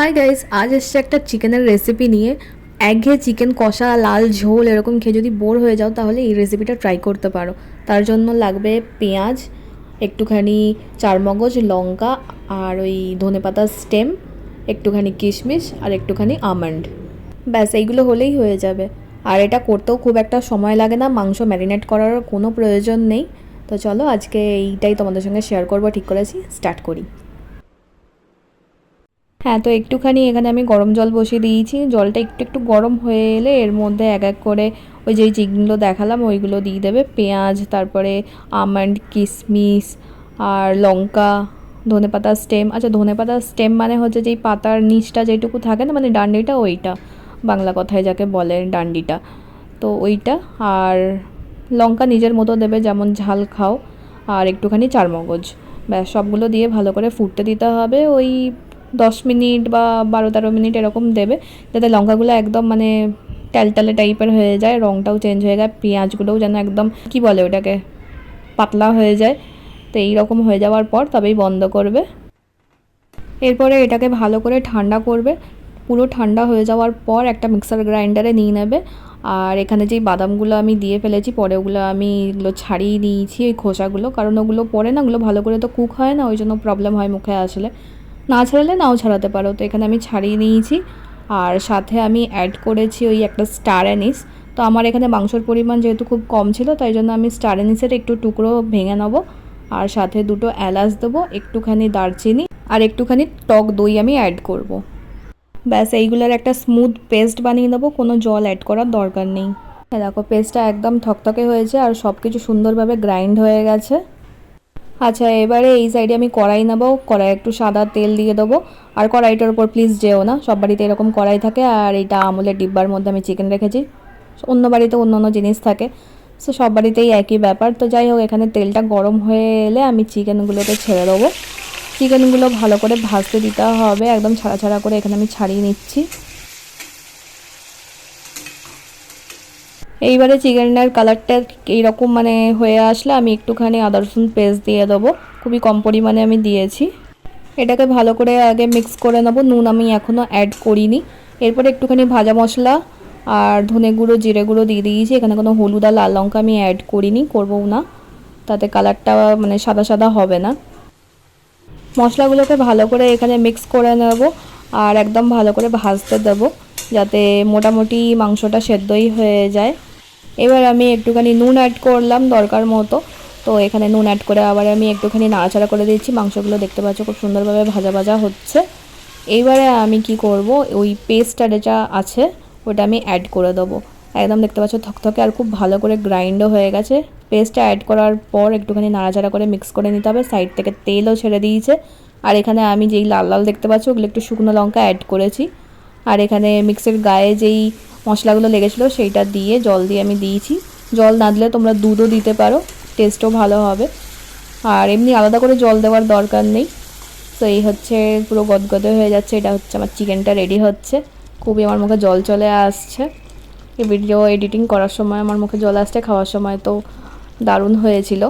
Hi guys আজ এসছে একটা চিকেনের রেসিপি নিয়ে। একঘেয়ে চিকেন কষা, লাল ঝোল এরকম খেয়ে যদি বোর হয়ে যাও তাহলে এই রেসিপিটা ট্রাই করতে পারো। তার জন্য লাগবে পেঁয়াজ, একটুখানি চারমগজ, লঙ্কা আর ওই ধনেপাতা স্টেম একটুখানি কিশমিশ আর একটুখানি আমন্ড ব্যাস, এইগুলো হলেই হয়ে যাবে। আর এটা করতেও খুব একটা সময় লাগে না, মাংস ম্যারিনেট করার কোনো প্রয়োজন নেই। তো চলো আজকে এইটাই তোমাদের সঙ্গে শেয়ার করব, ঠিক করেছি স্টার্ট করি। হ্যাঁ তো একটুখানি এখানে আমি গরম জল বসিয়ে দিয়েছি। জলটা একটু একটু গরম হয়ে এলে এর মধ্যে এক এক করে ওই যে চিকেনগুলো দেখালাম, ওইগুলো দিয়ে দেবে। পেঁয়াজ, তারপরে আমন্ড কিশমিশ আর লঙ্কা, ধনেপাতার স্টেম। আচ্ছা ধনেপাতার স্টেম মানে হচ্ছে যেই পাতার নিচটা যেটুকু থাকে না মানে ডান্ডিটা, ওইটা। বাংলা কথায় যাকে বলে ডান্ডিটা। তো ওইটা আর লঙ্কা নিজের মতো দেবে, যেমন ঝাল খাও। আর একটুখানি চারমগজ। ব্যাস, সবগুলো দিয়ে ভালো করে ফুটতে দিতে হবে ওই দশ মিনিট বা বারো তেরো মিনিট এরকম দেবে। যাতে লঙ্কাগুলো একদম মানে ট্যালটালে টাইপের হয়ে যায় রঙটাও চেঞ্জ হয়ে যায়, পেঁয়াজগুলোও যেন একদম কি বলে ওটাকে, পাতলা হয়ে যায়। তো এইরকম হয়ে যাওয়ার পর তবেই বন্ধ করবে। এরপরে এটাকে ভালো করে ঠান্ডা করবে। পুরো ঠান্ডা হয়ে যাওয়ার পর একটা মিক্সার গ্রাইন্ডারে নিয়ে নেবে। আর এখানে যেই বাদামগুলো আমি দিয়ে ফেলেছি, পরে ওগুলো আমি এগুলো ছাড়িয়ে নিয়েছি ওই খোসাগুলো। কারণ ওগুলো পরে না, ওগুলো ভালো করে তো কুক হয় না, ওই জন্য প্রবলেম হয় মুখে আসলে। না ছাড়ালে নাও ছাড়াতে পারো। তো এখানে আমি ছাড়িয়ে নিয়েছি। আর সাথে আমি অ্যাড করেছি ওই একটা স্টার অ্যানিস তো আমার এখানে মাংসর পরিমাণ যেহেতু খুব কম ছিল, তাই জন্য আমি স্টার অ্যানিসের একটু টুকরো ভেঙে নেব। আর সাথে দুটো এলাচ দেবো, একটুখানি দারচিনি আর একটুখানি টক দই আমি অ্যাড করব। ব্যাস, এইগুলোর একটা স্মুথ পেস্ট বানিয়ে দেবো কোনো জল অ্যাড করার দরকার নেই। দেখো পেস্টটা একদম থকথকে হয়েছে আর সব কিছু সুন্দরভাবে গ্রাইন্ড হয়ে গেছে। আচ্ছা এবারে এই সাইডে আমি কড়াই নেব কড়াই একটু সাদা তেল দিয়ে দেবো। আর কড়াইটার উপর প্লিজ যেও না, সব বাড়িতে এরকম কড়াই থাকে। আর এটা আমলের ডিব্বার মধ্যে আমি চিকেন রেখেছি। অন্য বাড়িতে অন্য অন্য জিনিস থাকে। সো সব বাড়িতেই একই ব্যাপার। তো যাই হোক, এখানে তেলটা গরম হয়ে এলে আমি চিকেনগুলোকে ছেড়ে দেবো। চিকেনগুলো ভালো করে ভাজতে দিতে হবে, একদম ছাড়া ছাড়া করে এখানে আমি ছাড়িয়ে নিচ্ছি। এইবারে চিকেনের কালারটা এইরকম মানে হয়ে আসলে আমি একটুখানি আদা রসুন পেস্ট দিয়ে দেবো। খুবই কম পরিমাণে আমি দিয়েছি। এটাকে ভালো করে আগে মিক্স করে নেব। নুন আমি এখনও অ্যাড করিনি। এরপরে একটুখানি ভাজা মশলা আর ধনে গুঁড়ো, জিরে গুঁড়ো দিয়ে দিয়েছি। এখানে কোনো হলুদ আর লাল লঙ্কা আমি অ্যাড করিনি, করবও না। তাতে কালারটা মানে সাদা সাদা হবে না। মশলাগুলোকে ভালো করে এখানে মিক্স করে নেব আর একদম ভালো করে ভাজতে দেবো। যাতে মোটামুটি মাংসটা সেদ্ধই হয়ে যায়। এবার আমি একটুখানি নুন অ্যাড করলাম দরকার মতো। তো এখানে নুন অ্যাড করে আবার আমি একটুখানি নাড়াচাড়া করে দিয়েছি মাংসগুলো দেখতে পাচ্ছ খুব সুন্দরভাবে ভাজা ভাজা হচ্ছে। এইবারে আমি কি করব? ওই পেস্টটা যেটা আছে, ওটা আমি অ্যাড করে দেবো। একদম দেখতে পাচ্ছ থকথকে আর খুব ভালো করে গ্রাইন্ডও হয়ে গেছে। পেস্টটা অ্যাড করার পর একটুখানি নাড়াচাড়া করে মিক্স করে নিতে হবে। সাইড থেকে তেলও ছেড়ে দিয়েছে। আর এখানে আমি যেই লাল লাল দেখতে পাচ্ছি, ওগুলো একটু শুকনো লঙ্কা অ্যাড করেছি। আর এখানে মিক্সের গায়ে যেই মশলাগুলো লেগেছিলো সেইটা দিয়ে জল দিয়ে আমি দিয়েছি। জল না দিলে তোমরা দুধও দিতে পারো টেস্টও ভালো হবে। আর এমনি আলাদা করে জল দেওয়ার দরকার নেই। তো এই হচ্ছে পুরো গদগদে হয়ে যাচ্ছে, এটা হচ্ছে আমার চিকেনটা রেডি হচ্ছে। খুবই আমার মুখে জল চলে আসছে। এই ভিডিও এডিটিং করার সময়, আমার মুখে জল আসছে, খাওয়ার সময় তো দারুণ হয়েছিল।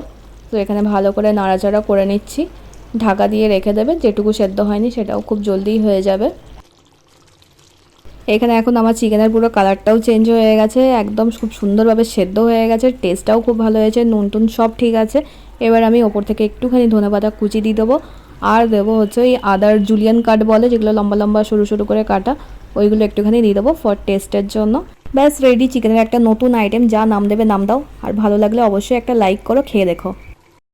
তো এখানে ভালো করে নাড়াচাড়া করে নিচ্ছি। ঢাকা দিয়ে রেখে দেবে, যেটুকু সেদ্ধ হয়নি সেটাও খুব জলদিই হয়ে যাবে। এখানে এখন আমার চিকেনের পুরো কালারটাও চেঞ্জ হয়ে গেছে, একদম খুব সুন্দরভাবে সেদ্ধ হয়ে গেছে টেস্টটাও খুব ভালো হয়েছে, নুন টুন সব ঠিক আছে। এবার আমি ওপর থেকে একটুখানি ধনে পাতা কুচি দিয়ে দেবো, আর দেবো হচ্ছে ওই আদার জুলিয়ান কাট বলে, যেগুলো লম্বা লম্বা সরু সরু করে কাটা, ওইগুলো একটুখানি দিয়ে দেবো ফর টেস্টের জন্য। ব্যাস রেডি চিকেনের একটা নতুন আইটেম যা নাম দেবে নাম দাও, আর ভালো লাগলে অবশ্যই একটা লাইক করো, খেয়ে দেখো।